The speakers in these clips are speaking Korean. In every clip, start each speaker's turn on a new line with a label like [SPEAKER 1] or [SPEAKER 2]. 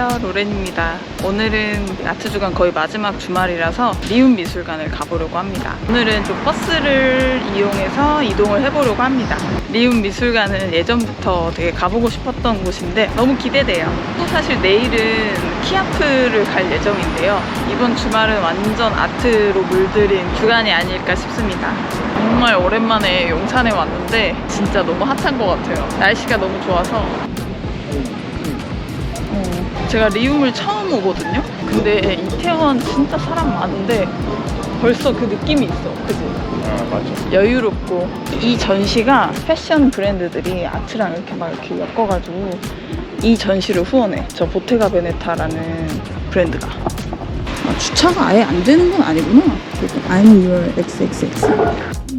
[SPEAKER 1] 안녕하세요. 로렌입니다. 오늘은 아트 주간 거의 마지막 주말이라서 리움 미술관을 가보려고 합니다. 오늘은 좀 버스를 이용해서 이동을 해보려고 합니다. 리움 미술관은 예전부터 되게 가보고 싶었던 곳인데 너무 기대돼요. 또 사실 내일은 키아프를 갈 예정인데요. 이번 주말은 완전 아트로 물들인 주간이 아닐까 싶습니다. 정말 오랜만에 용산에 왔는데 진짜 너무 핫한 것 같아요. 날씨가 너무 좋아서. 어, 제가 리움을 처음 오거든요. 근데 이태원 진짜 사람 많은데 벌써 그 느낌이 있어. 그지?
[SPEAKER 2] 아 맞아.
[SPEAKER 1] 여유롭고 이 전시가 패션 브랜드들이 아트랑 이렇게 막 이렇게 엮어가지고 이 전시를 후원해. 저 보테가 베네타라는 브랜드가. 아, 주차가 아예 안 되는 건 아니구나. 그리고 I'm your XXX.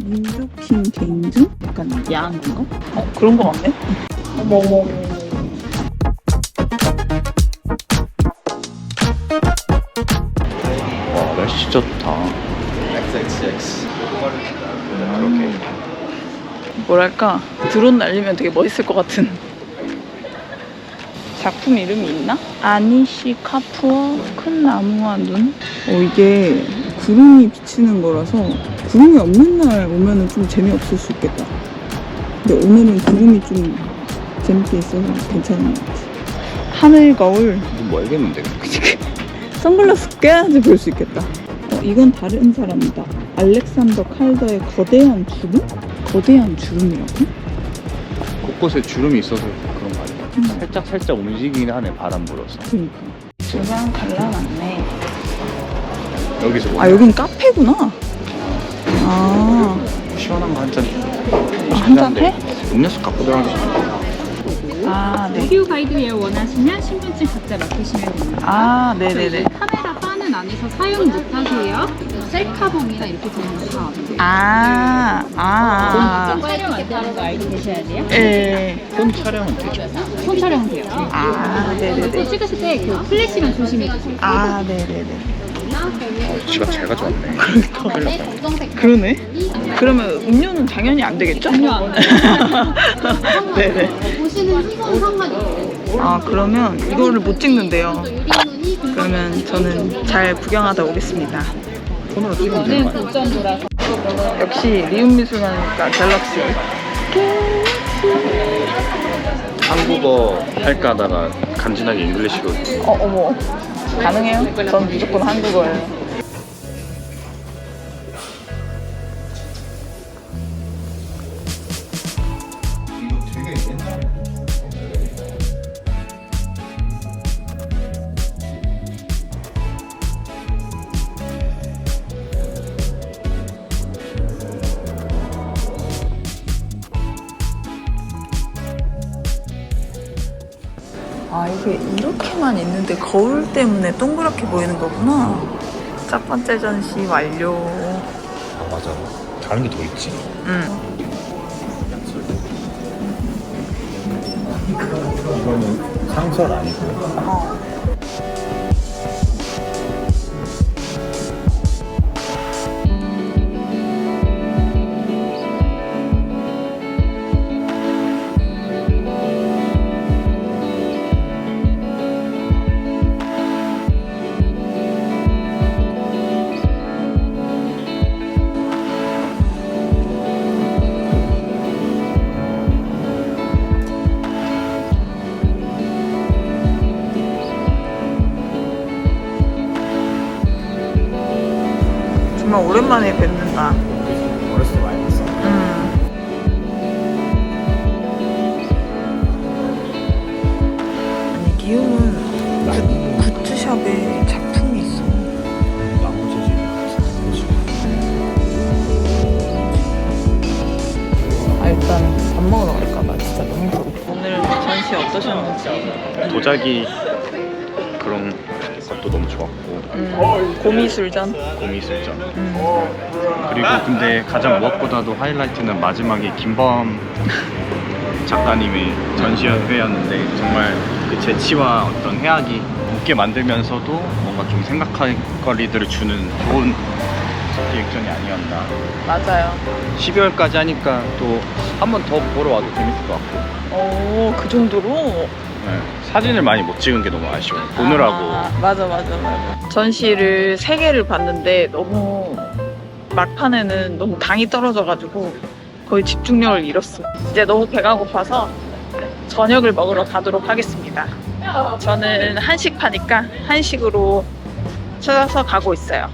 [SPEAKER 1] 민족팀 개인증? 약간 야한 건가? 어 그런 거 같네. 어머 어머 어머.
[SPEAKER 2] 좋다.
[SPEAKER 3] XXX.
[SPEAKER 2] 그렇게.
[SPEAKER 1] 뭐랄까 드론 날리면 되게 멋있을 것 같은 작품 이름이 있나? 아니시 카푸어 큰 나무와 눈? 어 이게 구름이 비치는 거라서 구름이 없는 날 오면은 좀 재미없을 수 있겠다 근데 오늘은 구름이 좀 재밌게 있어서 괜찮은 것 같아 하늘 거울
[SPEAKER 2] 뭐 알겠는데.
[SPEAKER 1] 선글라스 껴야지 볼 수 있겠다. 어, 이건 다른 사람이다. 알렉산더 칼더의 거대한 주름? 거대한 주름이라고?
[SPEAKER 2] 곳곳에 주름이 있어서 그런 거 아니야?
[SPEAKER 1] 음.
[SPEAKER 2] 살짝 살짝 움직이긴 하네 바람 불어서.
[SPEAKER 1] 그러니까. 주방 갈라놨네.
[SPEAKER 2] 여기서 뭐
[SPEAKER 1] 아, 여긴 카페구나. 아,
[SPEAKER 2] 시원한 거 한 잔.
[SPEAKER 1] 아, 한잔 해?
[SPEAKER 2] 음료수 갖고 들어가기.
[SPEAKER 1] 아, 네.
[SPEAKER 4] 오디오 가이드웨어 원하시면 신분증 각자 맡기시면 됩니다.
[SPEAKER 1] 아, 네네네.
[SPEAKER 4] 카메라 바는 안에서 사용 못하세요. 셀카봉이나 이렇게 되는 거다
[SPEAKER 1] 아, 아, 아.
[SPEAKER 4] 촬영 안 되는 거 알고 계셔야 돼요.
[SPEAKER 1] 예.
[SPEAKER 2] 폰 촬영은 되죠.
[SPEAKER 4] 손 촬영 돼요.
[SPEAKER 1] 아, 네네네.
[SPEAKER 4] 또 찍으실 때 그 플래시만 조심해 주세요.
[SPEAKER 1] 아, 네네네.
[SPEAKER 2] 어, 지갑 잘 가져왔네.
[SPEAKER 1] 그러네. 그러면 음료는 당연히 안 되겠죠?
[SPEAKER 4] 음료 안
[SPEAKER 1] 네네.
[SPEAKER 4] 보시는 시선 상관이 없어요.
[SPEAKER 1] 아 그러면 이거를 못 찍는데요. 그러면 저는 잘 구경하다 오겠습니다.
[SPEAKER 2] 폰으로 찍으면 되는 거
[SPEAKER 4] 이거는
[SPEAKER 2] 아니야?
[SPEAKER 4] 고점 돌아서
[SPEAKER 1] 역시 리움 미술관이니까 갤럭시.
[SPEAKER 2] 한국어 할까 하다가 간지나게 잉글리시로.
[SPEAKER 1] 어 어머 가능해요? 전 무조건 한국어예요. 이게 이렇게만 있는데 거울 때문에 동그랗게 보이는 거구나. 첫 번째 전시 완료.
[SPEAKER 2] 아 맞아. 다른 게 더 있지.
[SPEAKER 1] 응.
[SPEAKER 2] 이거는 상설 아니고.
[SPEAKER 1] 어. 오랜만에 뵙는다.
[SPEAKER 2] 어렸을 때 많이 봤어.
[SPEAKER 1] 음. 아니 기움은 굿, 굿즈샵에 작품이 있어.
[SPEAKER 2] 나머지
[SPEAKER 1] 아 일단 밥 먹으러 갈까 봐 진짜 너무 배고파. 오늘 전시 어떠셨는지.
[SPEAKER 2] 도자기 그런 것도 너무 좋았고
[SPEAKER 1] 음, 고미술전.
[SPEAKER 2] 고미술전.
[SPEAKER 1] 음.
[SPEAKER 2] 그리고 근데 가장 무엇보다도 하이라이트는 마지막에 김범 작가님의 전시회였는데 정말 그 재치와 어떤 해악이 웃게 만들면서도 뭔가 좀 생각할 거리들을 주는 좋은 기획전이 아니었나.
[SPEAKER 1] 맞아요.
[SPEAKER 2] 12월까지 하니까 또 한 번 더 보러 와도 재밌을 것 같고.
[SPEAKER 1] 오, 그 정도로?
[SPEAKER 2] 네, 사진을 많이 못 찍은 게 너무 아쉬워. 보느라고.
[SPEAKER 1] 아, 맞아 맞아 맞아. 전시를 세 개를 봤는데 너무 막판에는 너무 당이 떨어져가지고 거의 집중력을 잃었어. 이제 너무 배가 고파서 저녁을 먹으러 가도록 하겠습니다. 저는 한식 파니까 한식으로 찾아서 가고 있어요.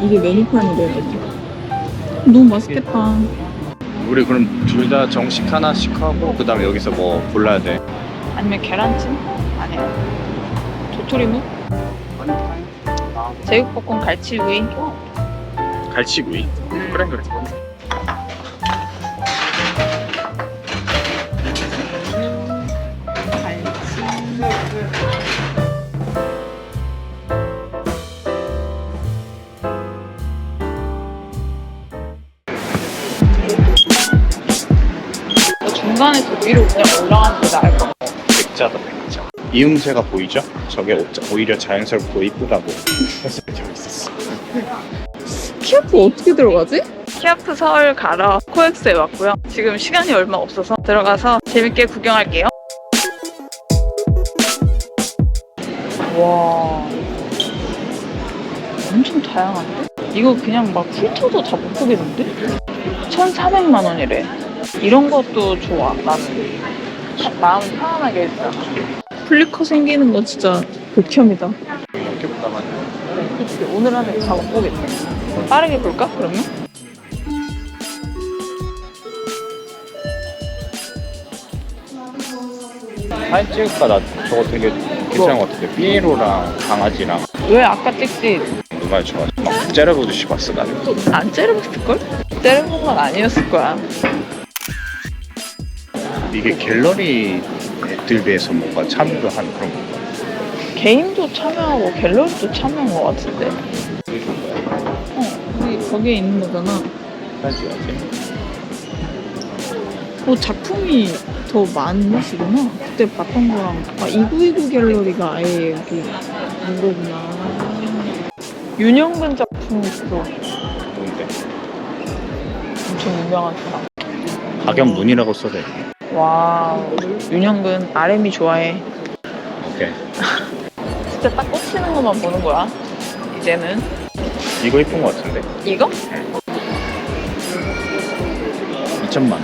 [SPEAKER 1] 이게 메뉴판이래. 너무 맛있겠다.
[SPEAKER 2] 우리 그럼 둘 다 정식 하나씩 하고 그다음에 여기서 뭐 골라야 돼.
[SPEAKER 1] 아니면 계란찜? 아니야. 도토리묵? 제육볶음 갈치구이?
[SPEAKER 2] 갈치구이. 그래 그래.
[SPEAKER 1] 중간에서 위로 그냥 올라가는 게 나을
[SPEAKER 2] 백자다 백자. 이음새가 보이죠? 저게 오- 오히려 자연스럽고 이쁘다고 해서 되어 있었어.
[SPEAKER 1] 키아프 어떻게 들어가지? 키아프 서울 가러 코엑스에 왔고요. 지금 시간이 얼마 없어서 들어가서 재밌게 구경할게요. 와. 엄청 다양한데? 이거 그냥 막 훑어도 다 못 보겠는데? 1,400만 원이래. 이런 것도 좋아, 나는. 마음 편안하게 해주잖아. 플리커 생기는 거 진짜 극혐이다. 그치, 오늘 안에 다못 보겠네. 빠르게 볼까, 그러면?
[SPEAKER 2] 사진 찍을까 나 저거 되게 괜찮은 것 같은데 삐에로랑 강아지랑
[SPEAKER 1] 왜 아까 찍지?
[SPEAKER 2] 누가 좋아 막 째려보듯이 봤어 나를
[SPEAKER 1] 안 째려봤을걸? 째려본 건 아니었을 거야.
[SPEAKER 2] 이게 갤러리 애들 비해서 뭔가 참여를 한 그런 건가
[SPEAKER 1] 개인도 참여하고 갤러리도 참여한 것 같은데. 어, 여기 거기에 있는 거잖아.
[SPEAKER 2] 사진 찍어야지
[SPEAKER 1] 어, 작품이 더 많으시구나. 그때 봤던 거랑. 아, 2929 갤러리가 아예 여기 있는 거구나. 윤영근 작품이 있어.
[SPEAKER 2] 뭔데
[SPEAKER 1] 엄청 유명한 사람.
[SPEAKER 2] 박영문이라고 써져
[SPEAKER 1] 와우. 윤영근 RM이 좋아해.
[SPEAKER 2] 오케이
[SPEAKER 1] 진짜 딱 꽂히는 것만 보는 거야. 이제는.
[SPEAKER 2] 이거 이쁜 것 같은데
[SPEAKER 1] 이거?
[SPEAKER 2] 2천만 원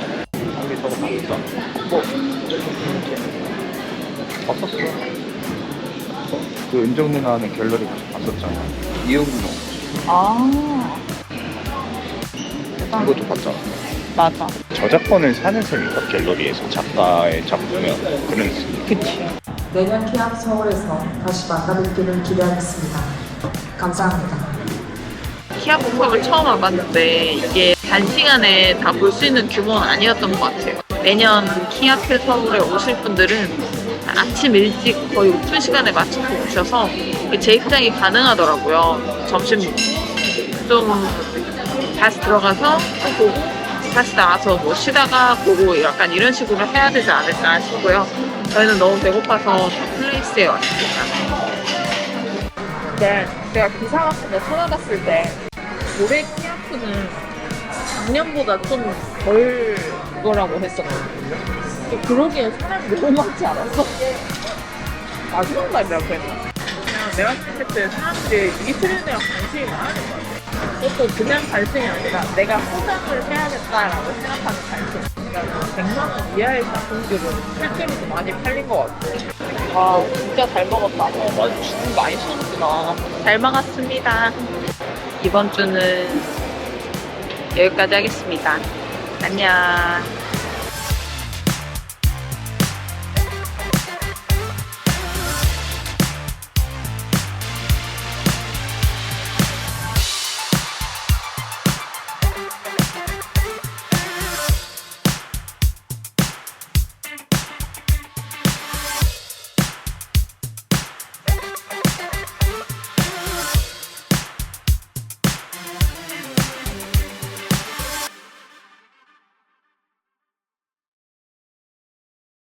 [SPEAKER 2] 한개 저거 봤어
[SPEAKER 1] 뭐?
[SPEAKER 2] 봤었어 그 은정 누나 하는 갤러리 봤었잖아 이응노
[SPEAKER 1] 아.
[SPEAKER 2] 이것도 봤잖아
[SPEAKER 1] 맞아.
[SPEAKER 2] 저작권을 사는 셈인가 갤러리에서 작가의 작품이면 그런 셈
[SPEAKER 1] 그치.
[SPEAKER 5] 내년 키압 서울에서 다시 만나뵙기를 기대하겠습니다. 감사합니다.
[SPEAKER 1] 키아 복합을 처음 와봤는데 이게 단시간에 다 볼 수 있는 규모는 아니었던 것 같아요. 매년 키아페 서울에 오실 분들은 아침 일찍 거의 오픈 시간에 맞춰서 오셔서 재입장이 가능하더라고요. 점심 좀 다시 들어가서 또 보고 다시 나와서 뭐 쉬다가 보고 약간 이런 식으로 해야 되지 않을까 싶고요. 저희는 너무 배고파서 더 플레이스에 왔습니다. 네, 제가 기사 같은 거 찾아봤을 때 올해 키아프는 작년보다 좀덜 그거라고 했었거든요. 그러기엔 사람이 너무 많지 않았어? 마지막 날이라고 했나? 그냥 내가 생각할 때 사람들이 이 트렌드에 관심이 많은 것 같아. 그것도 그냥 관심이 아니라 내가 포장을 해야겠다라고 생각하는 관심. 그러니까 100만 원 이하의 작품들은 실제로도 많이 팔린 것 같고. 와, 진짜 잘 먹었다. 어, 맞아. 죽 많이 쏘는구나. 잘 먹었습니다. 이번 주는 여기까지 하겠습니다. 안녕.